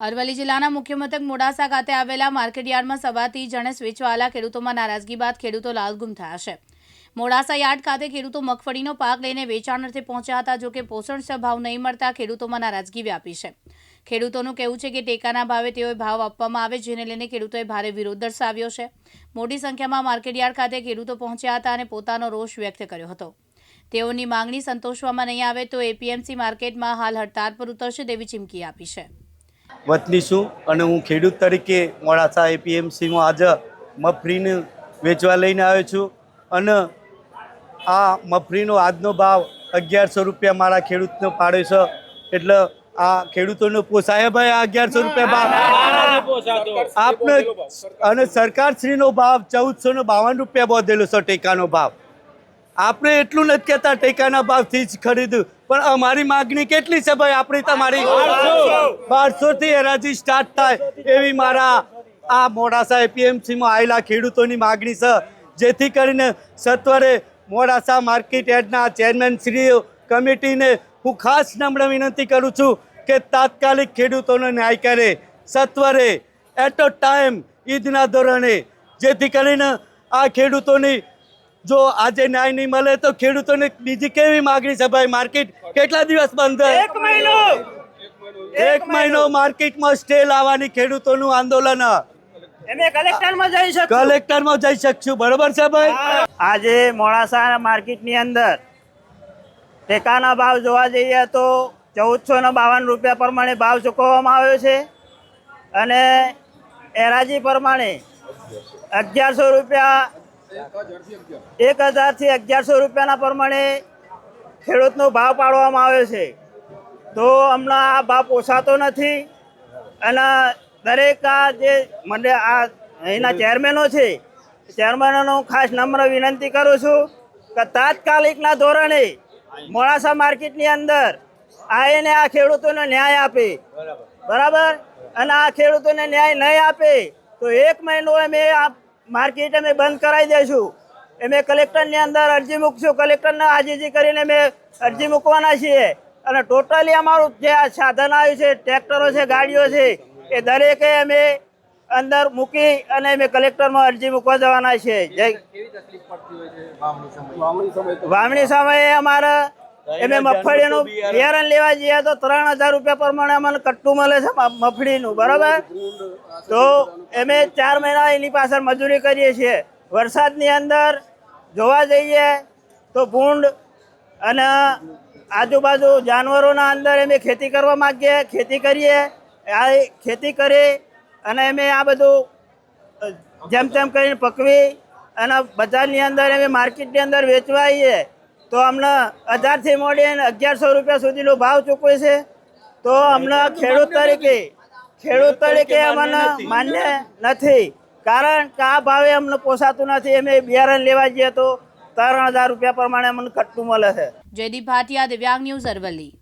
અરવલ્લી જિલ્લાના મુખ્ય મથક મોડાસા ખાતે આવેલા માર્કેટયાર્ડમાં સવારથી જણસ વેચવાલા ખેડૂતોમાં નારાજગી બાદ ખેડૂતો લાલગુમ થયા છે. મોડાસા યાર્ડ ખાતે ખેડૂતો મગફળીનો પાક લઈને વેચાણ અર્થે પહોંચ્યા હતા, જોકે પોષણ ભાવ નહીં મળતા ખેડૂતોમાં નારાજગી વ્યાપી છે. ખેડૂતોનું કહેવું છે કે ટેકાના ભાવે તેઓએ ભાવ આપવામાં આવે, જેને લઈને ખેડૂતોએ ભારે વિરોધ દર્શાવ્યો છે. મોટી સંખ્યામાં માર્કેટયાર્ડ ખાતે ખેડૂતો પહોંચ્યા હતા અને પોતાનો રોષ વ્યક્ત કર્યો હતો. તેઓની માંગણી સંતોષવામાં નહીં આવે તો એપીએમસી માર્કેટમાં હાલ હડતાળ પર ઉતરશે તેવી ચીમકી આપી છે. વતની છું અને હું ખેડૂત તરીકે મોડાસા એપીએમસીમાં આજે મગફળીને વેચવા લઈને આવ્યો છું. અને આ મગફળીનો આજનો ભાવ અગિયારસો રૂપિયા મારા ખેડૂતનો પાડે છે. એટલે આ ખેડૂતોને પોસાય ભાઈ આ અગિયારસો રૂપિયા ભાવ. આપને અને સરકારશ્રીનો ભાવ ચૌદસો ને બાવન રૂપિયા બોધેલો છે ટેકાનો ભાવ. આપણે એટલું નથી કહેતા ટેકાના ભાવથી જ ખરીદ્યું પણ અમારી માગણી કેટલી છે ભાઈ? આપણી તમારી બારસો. થી હરાજી સ્ટાર્ટ થાય એવી મારા આ મોડાસા એપીએમસીમાં આવેલા ખેડૂતોની માગણી છે. જેથી કરીને સત્વરે મોડાસા માર્કેટ યાર્ડના ચેરમેન શ્રી કમિટીને હું ખાસ નમ્ર વિનંતી કરું છું કે તાત્કાલિક ખેડૂતોનો ન્યાય કરે. સત્વરે એટ અ ટાઈમ ઈદના ધોરણે. જેથી કરીને આ ખેડૂતોની જો આજે ન્યાય નહીં મળે તો ખેડૂતોને બીજી કેવી માગણી છે ભાઈ? માર્કેટ કેટલા દિવસ બંધ એક મહિનો. એક મહિનો માર્કેટમાં સ્ટે લાવવાની ખેડૂતોનું આંદોલન. કલેક્ટરમાં જઈ શકશું. બરોબર છે ભાઈ? આજે મોડાસા માર્કેટની અંદર ટેકાના ભાવ જોવા જઈએ તો ચૌદસો ને બાવન રૂપિયા પ્રમાણે ભાવ ચૂકવવામાં આવ્યો છે અને એરાજી પ્રમાણે અગિયારસો રૂપિયા એક હજારથી અગિયારસો રૂપિયાના પ્રમાણે ખેડૂતનો ભાવ પાડવામાં આવ્યો છે. તો હમણાં આ ભાવ પોસાતો નથી અને દરેક આ જે મને આ અહીંના ચેરમેનો છે, ચેરમેનોનો ખાસ નમ્ર વિનંતી કરું છું કે તાત્કાલિકના ધોરણે મોડાસા માર્કેટની અંદર આવીને આ ખેડૂતોને ન્યાય આપે. બરાબર? અને આ ખેડૂતોને ન્યાય નહીં આપે તો એક મહિનો અમે આ માર્કેટ અમે બંધ કરાવી દઈશું. અમે કલેક્ટરની અંદર અરજી મૂકશું. કલેક્ટરને આજીજી કરીને અમે અરજી મૂકવાના છીએ. અને ટોટલી અમારું જે આ સાધન આવ્યું છે ટ્રેક્ટરો છે ગાડીઓ છે એ દરેકે અમે અંદર મૂકી અને અમે કલેક્ટરમાં અરજી મૂકવા જવાના છીએ. જય વાવણી સમયે અમારે અમે મગફળીનું બિયારણ લેવા જઈએ તો ત્રણ હજાર રૂપિયા પ્રમાણે અમને કટ્ટું મળે છે મફળીનું બરાબર? તો અમે ચાર મહિના એની પાછળ મજૂરી કરીએ છીએ. વરસાદની અંદર જોવા જઈએ તો ભૂંડ અને આજુબાજુ જાનવરોના અંદર અમે ખેતી કરવા માંગીએ ખેતી કરીએ આ ખેતી કરી અને અમે આ બધું જેમ તેમ કરીને પકવી અને બજારની અંદર અમે માર્કેટની અંદર વેચવા આવીએ તો અમને હજારથી મોડીને અગિયારસો રૂપિયા સુધીનો ભાવ ચૂકવે છે. તો અમને ખેડૂત તરીકે ખેડૂત તરીકે અમને માન્ય નથી. કારણ કે આ ભાવે અમને પોસાતું નથી. અમે બિયારણ લેવા જઈએ તો ત્રણ હજાર રૂપિયા પ્રમાણે અમને કટ્ટું મળે છે. જયદીપ ભાટિયા દિવ્યાંગ ન્યૂઝ અરવલ્લી.